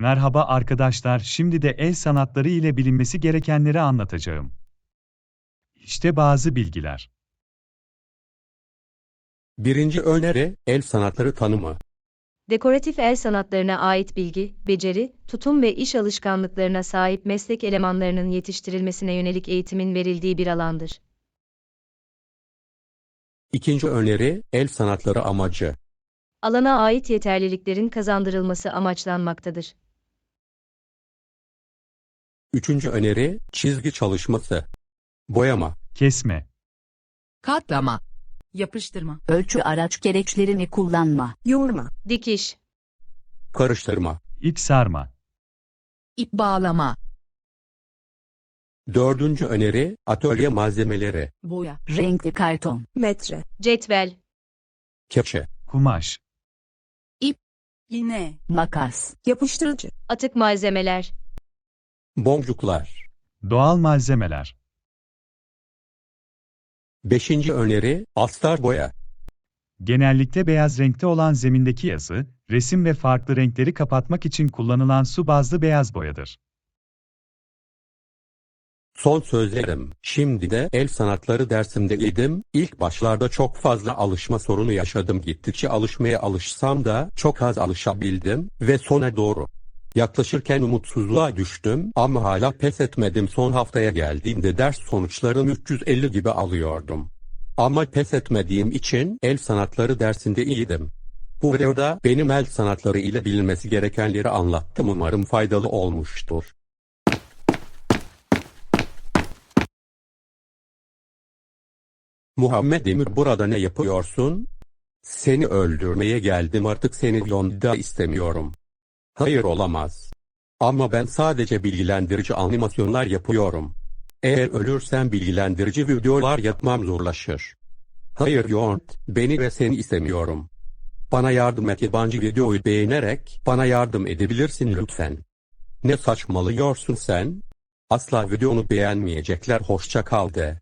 Merhaba arkadaşlar, şimdi de el sanatları ile bilinmesi gerekenleri anlatacağım. İşte bazı bilgiler. Birinci öneri, el sanatları tanımı. Dekoratif el sanatlarına ait bilgi, beceri, tutum ve iş alışkanlıklarına sahip meslek elemanlarının yetiştirilmesine yönelik eğitimin verildiği bir alandır. İkinci öneri, el sanatları amacı. Alana ait yeterliliklerin kazandırılması amaçlanmaktadır. Üçüncü öneri, çizgi çalışması. Boyama, Kesme, katlama, yapıştırma, ölçü araç gereçlerini kullanma, yoğurma, Dikiş, karıştırma. ip sarma, ip bağlama, Dördüncü öneri, atölye malzemeleri. boya, renkli karton, metre, cetvel, Kepçe, kumaş, iğne, makas, yapıştırıcı, atık malzemeler, boncuklar. doğal malzemeler, Beşinci öneri, astar boya. genellikle beyaz renkte olan zemindeki yazı, resim ve farklı renkleri kapatmak için kullanılan su bazlı beyaz boyadır. Son sözlerim. Şimdi de el sanatları dersimde idim. İlk başlarda çok fazla alışma sorunu yaşadım. Gittikçe alışmaya alışsam da çok az alışabildim ve sona doğru. Yaklaşırken umutsuzluğa düştüm ama hala pes etmedim. Son haftaya geldiğimde ders sonuçlarını 350 gibi alıyordum. Ama pes etmediğim için el sanatları dersinde iyiydim. Bu videoda benim el sanatları ile bilinmesi gerekenleri anlattım. Umarım faydalı olmuştur. Muhammed Emir burada ne yapıyorsun? Seni öldürmeye geldim artık seni yolda istemiyorum. Hayır olamaz. Ama ben sadece bilgilendirici animasyonlar yapıyorum. Eğer ölürsen bilgilendirici videolar yapmam zorlaşır. Hayır Yont, beni ve seni istemiyorum. Bana yardım et yabancı videoyu beğenerek bana yardım edebilirsin lütfen. Ne saçmalıyorsun sen? Asla videonu beğenmeyecekler hoşça kal de.